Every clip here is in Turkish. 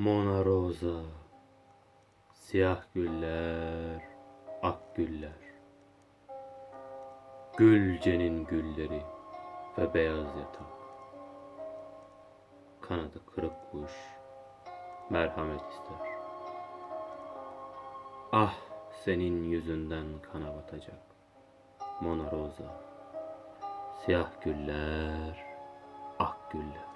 Mona Rosa Siyah güller, ak güller. Gülcenin gülleri ve beyaz yatak Kanadı kırık kuş merhamet ister. Ah senin yüzünden kana batacak. Mona Rosa Siyah güller, ak güller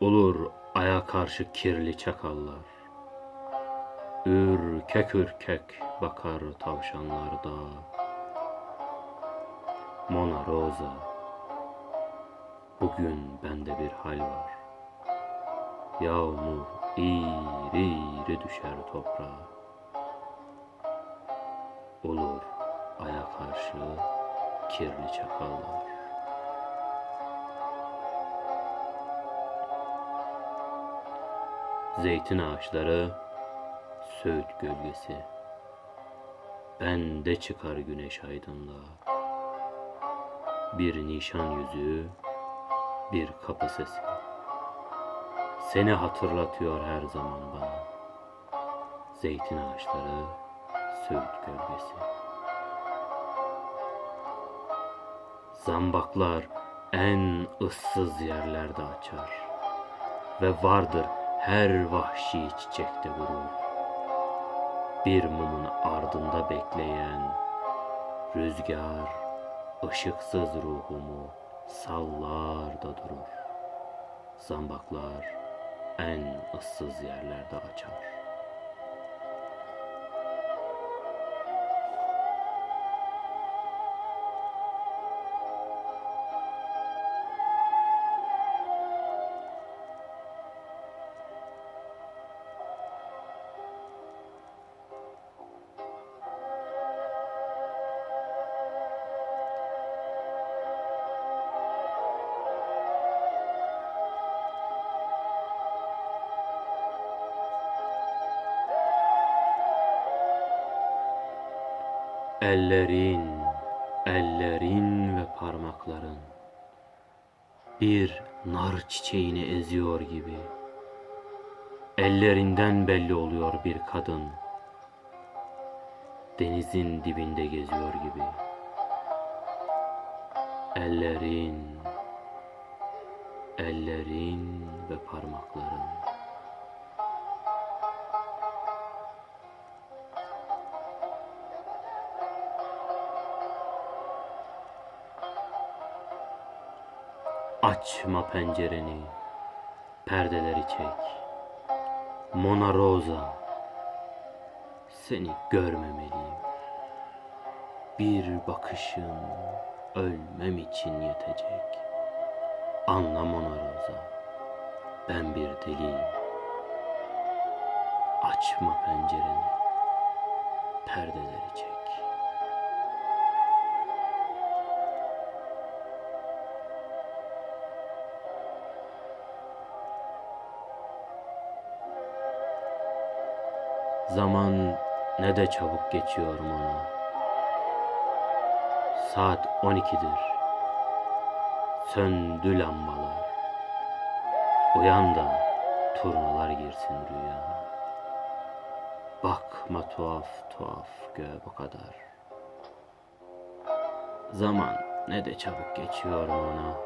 Olur aya karşı kirli çakallar. Ürkek ürkek bakar tavşanlar da. Mona Rosa, bugün bende bir hal var. Yağmur iri iri düşer toprağa. Olur aya karşı kirli çakallar. Zeytin ağaçları, söğüt gölgesi. Bende çıkar güneş aydınlığa. Bir nişan yüzüğü, bir kapı sesi. Seni hatırlatıyor her zaman bana. Zeytin ağaçları, söğüt gölgesi. Zambaklar en ıssız yerlerde açar ve vardır her vahşi çiçekte vurur. Bir mumun ardında bekleyen rüzgar ışıksız ruhumu sallar da durur. Zambaklar en ıssız yerlerde açar. Ellerin, ellerin ve parmakların bir nar çiçeğini eziyor gibi. Ellerinden belli oluyor bir kadın. Denizin dibinde geziyor gibi. Ellerin, ellerin ve parmakların. Açma pencereni, perdeleri çek. Mona Rosa, seni görmemeliyim. Bir bakışın ölmem için yetecek. Anla Mona Rosa, ben bir deliyim. Açma pencereni, perdeleri çek. Zaman ne de çabuk geçiyor Mona. Saat 12'dir. Söndü lambalar. Uyan da turnalar girsin rüyana. Bakma tuhaf tuhaf göğe bu kadar. Zaman ne de çabuk geçiyor Mona.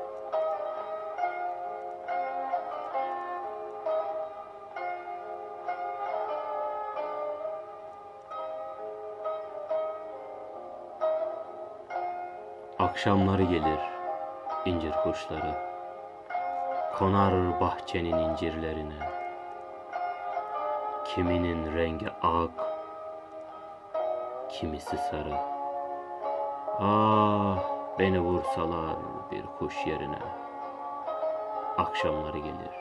Akşamları gelir incir kuşları. Konar bahçenin incirlerine. Kiminin rengi ak Kimisi sarı. Ah beni vursalar bir kuş yerine. Akşamları gelir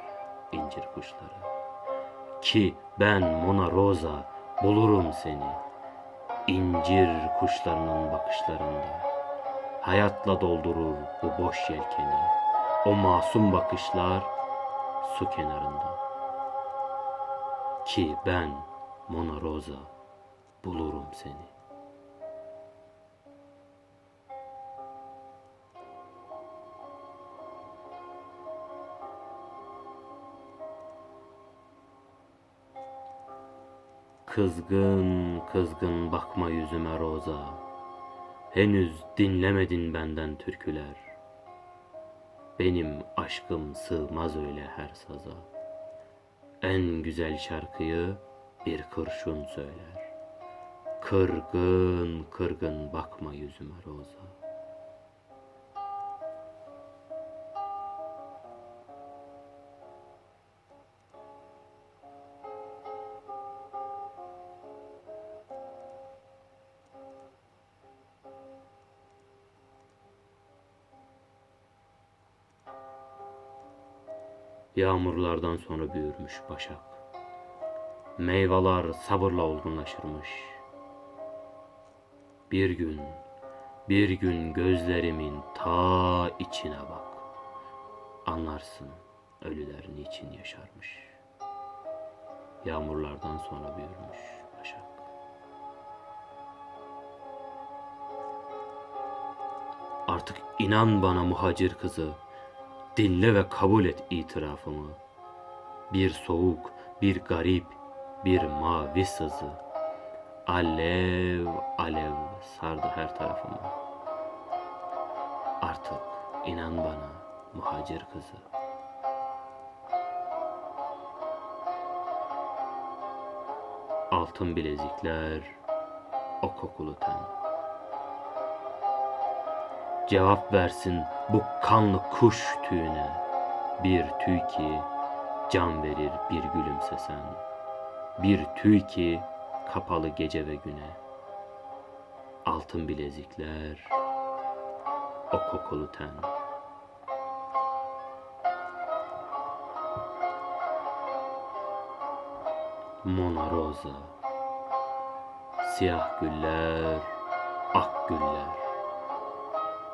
incir kuşları. Ki ben Mona Rosa bulurum seni İncir kuşlarının bakışlarında hayatla doldurur bu boş yelkeni. O masum bakışlar su kenarında. Ki ben Mona Rosa bulurum seni. Kızgın kızgın bakma yüzüme Roza. Henüz dinlemedin benden türküler. Benim aşkım sığmaz öyle her saza. En güzel şarkıyı bir kurşun söyler. Kırgın kırgın bakma yüzüme roza. Yağmurlardan sonra büyürmüş başak. Meyveler sabırla olgunlaşırmış. Bir gün, bir gün gözlerimin ta içine bak. Anlarsın ölüler niçin yaşarmış. Yağmurlardan sonra büyürmüş başak. Artık inan bana muhacir kızı. Dinle ve kabul et itirafımı. Bir soğuk, bir garip, bir mavi sızı. Alev alev sardı her tarafımı. Artık inan bana muhacir kızı. Altın bilezikler, o kokulu ten. Cevap versin bu kanlı kuş tüyüne. Bir tüy ki can verir bir gülümsesen. Bir tüy ki kapalı gece ve güne. Altın bilezikler, o kokulu ten. Mona Rosa, siyah güller, ak güller.